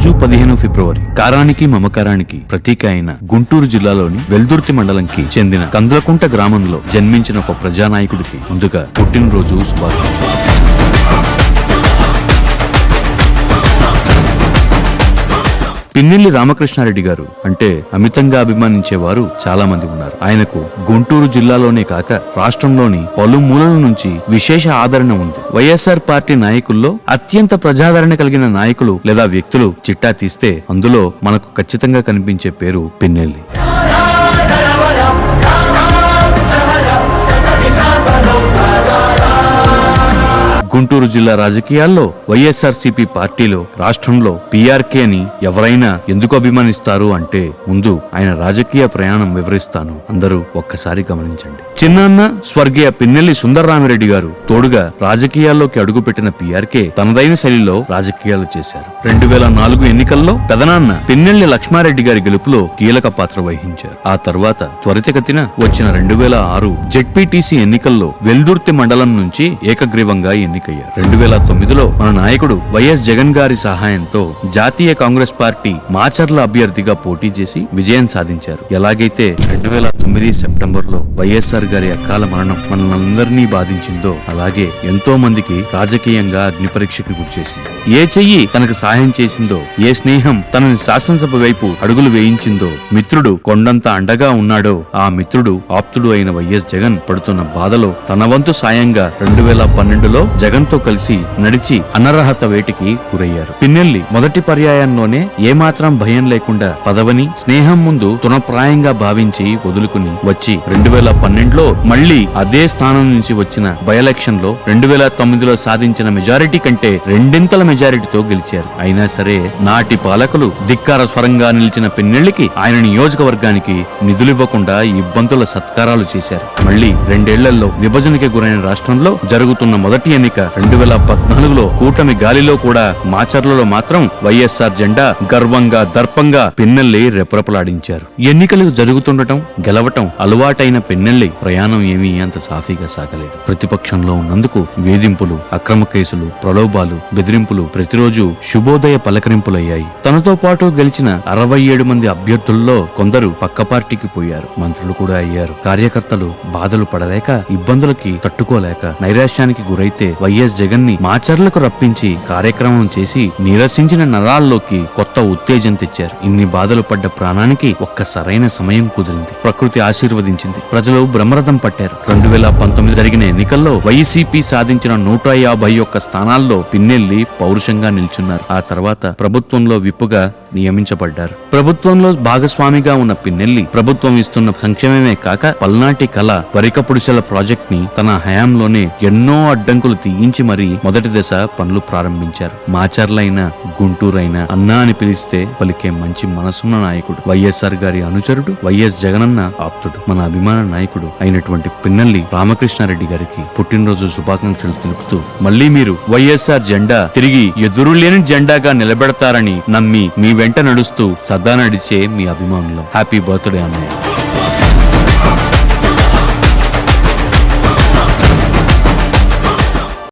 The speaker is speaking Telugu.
రోజు పదిహేను ఫిబ్రవరి. కారానికి మమకారానికి ప్రతీక అయిన గుంటూరు జిల్లాలోని వెల్దుర్తి మండలంకి చెందిన కందులకుంట గ్రామంలో జన్మించిన ఒక ప్రజానాయకుడికి ముందుగా పుట్టినరోజు శుభాకాంక్షలు. పిన్నెల్లి రామకృష్ణారెడ్డి గారు అంటే అమితంగా అభిమానించేవారు చాలా మంది ఉన్నారు. ఆయనకు గుంటూరు జిల్లాలోనే కాక రాష్ట్రంలోని పలుమూలల నుంచి విశేష ఆదరణ ఉంది. వైఎస్ఆర్ పార్టీ నాయకుల్లో అత్యంత ప్రజాదరణ కలిగిన నాయకులు లేదా వ్యక్తులు చిట్టా తీస్తే అందులో మనకు ఖచ్చితంగా కనిపించే పేరు పిన్నెల్లి. గుంటూరు జిల్లా రాజకీయాల్లో వైఎస్ఆర్సీపీ పార్టీలో రాష్ట్రంలో పీఆర్కే అని ఎవరైనా ఎందుకు అభిమానిస్తారు అంటే ముందు ఆయన రాజకీయ ప్రయాణం వివరిస్తాను. అందరూ ఒక్కసారి గమనించండి. చిన్నాన్న స్వర్గీయ పిన్నెల్లి సుందరరామిరెడ్డి గారు తోడుగా రాజకీయాల్లోకి అడుగుపెట్టిన పీఆర్కే తనదైన శైలిలో రాజకీయాలు చేశారు. రెండు వేల నాలుగు ఎన్నికల్లో పెదనాన్న పిన్నెల్లి లక్ష్మారెడ్డి గారి గెలుపులో కీలక పాత్ర వహించారు. ఆ తర్వాత త్వరితగతిన వచ్చిన రెండు వేల ఆరు జెడ్పీటీసీ ఎన్నికల్లో వెల్దుర్తి మండలం నుంచి ఏకగ్రీవంగా ఎన్నిక ఎన్నికయ్యారు రెండు వేల తొమ్మిదిలో మన నాయకుడు వైఎస్ జగన్ గారి సహాయంతో జాతీయ కాంగ్రెస్ పార్టీ మాచర్ల అభ్యర్థిగా పోటీ చేసి విజయం సాధించారు. ఎలాగైతే రెండు వేల తొమ్మిది సెప్టెంబర్లో వైఎస్ఆర్ గారి అకాల మరణం మనల్ని బాధించిందో అలాగే ఎంతో మందికి రాజకీయంగా అగ్నిపరీక్షకు గురి చేసింది ఏ చెయ్యి తనకు సహాయం చేసిందో ఏ స్నేహం తనని శాసనసభ వైపు అడుగులు వేయించిందో మిత్రుడు కొండంత అండగా ఉన్నాడో ఆ మిత్రుడు ఆప్తుడు అయిన వైఎస్ జగన్ పడుతున్న బాధలో తన వంతు సాయంగా రెండు వేల పన్నెండులో జగన్ తో కలిసి నడిచి అనర్హత వేటికి గురయ్యారు. పిన్నెల్లి మొదటి పర్యాయంలోనే ఏమాత్రం భయం లేకుండా పదవని స్నేహం ముందు తునప్రాయంగా భావించి వదులుకుని వచ్చి రెండు వేల పన్నెండులో మళ్ళీ అదే స్థానం నుంచి వచ్చిన బై లో రెండు వేల తొమ్మిదిలో సాధించిన మెజారిటీ కంటే రెండింతల మెజారిటీతో గెలిచారు. అయినా సరే నాటి పాలకులు ధిక్కార స్వరంగా నిలిచిన పిన్నెళ్ళికి ఆయన నియోజకవర్గానికి నిధులివ్వకుండా ఇబ్బందుల సత్కారాలు చేశారు. మళ్ళీ రెండేళ్ళలో విభజనకి గురైన రాష్ట్రంలో జరుగుతున్న మొదటి ఎన్నిక రెండు వేల పద్నాలుగులో కూటమి గాలిలో కూడా మాచర్లలో మాత్రం వైఎస్ఆర్ జెండా గర్వంగా దర్పంగా పిన్నెల్లి రెపరెపలాడించారు. ఎన్నికలు జరుగుతుండటం గెలవటం అలవాటైన పిన్నెల్లి ప్రయాణం ఏమీ అంత సాఫీగా సాగలేదు. ప్రతిపక్షంలో ఉన్నందుకు వేధింపులు అక్రమ కేసులు ప్రలోభాలు బెదిరింపులు ప్రతిరోజు శుభోదయ పలకరింపులయ్యాయి. తనతో పాటు గెలిచిన అరవై ఏడు మంది అభ్యర్థుల్లో కొందరు పక్క పార్టీకి పోయారు. మంత్రులు కూడా అయ్యారు. కార్యకర్తలు బాధలు పడలేక ఇబ్బందులకి తట్టుకోలేక నైరాశ్యానికి గురైతే వైఎస్ జగన్ని మాచర్లకు రప్పించి కార్యక్రమం చేసి నిరసించిన నరాల్లోకి కొత్త ఉత్తేజం తెచ్చారు. ఇన్ని బాధలు పడ్డ ప్రాణానికి ఒక్క సరైన సమయం కుదిరింది. ప్రకృతి ఆశీర్వదించింది. ప్రజలు బ్రహ్మరథం పట్టారు. రెండు వేల పంతొమ్మిది జరిగిన ఎన్నికల్లో వైసీపీ సాధించిన నూట యాభై ఒక్క స్థానాల్లో పిన్నెల్లి పౌరుషంగా నిల్చున్నారు. ఆ తర్వాత ప్రభుత్వంలో విప్పుగా నియమించబడ్డారు. ప్రభుత్వంలో భాగస్వామిగా ఉన్న పిన్నెల్లి ప్రభుత్వం ఇస్తున్న సంక్షేమమే కాక పల్నాటి కళ వరికపుడిసెల ప్రాజెక్ట్ని తన హయాంలోనే ఎన్నో అడ్డంకులు తీయించి మరీ మొదటి దశ పనులు ప్రారంభించారు. మాచర్లైన గుంటూరైనా అన్నా అని పిలిస్తే పలికే మంచి మనసున్న నాయకుడు వైఎస్ఆర్ గారి అనుచరుడు వైఎస్ జగనన్న ఆప్తుడు. మన అభిమాన నాయకుడు అయినటువంటి పిన్నల్లి రామకృష్ణారెడ్డి గారికి పుట్టినరోజు శుభాకాంక్షలు తెలుపుతూ మళ్ళీ మీరు వైఎస్ఆర్ జెండా తిరిగి ఎదురులేని జెండాగా నిలబెడతారని నమ్మి మీ వెంట నడుస్తూ సదా నడిచే మీ అభిమానులు. హ్యాపీ బర్త్డే అన్నయ్య.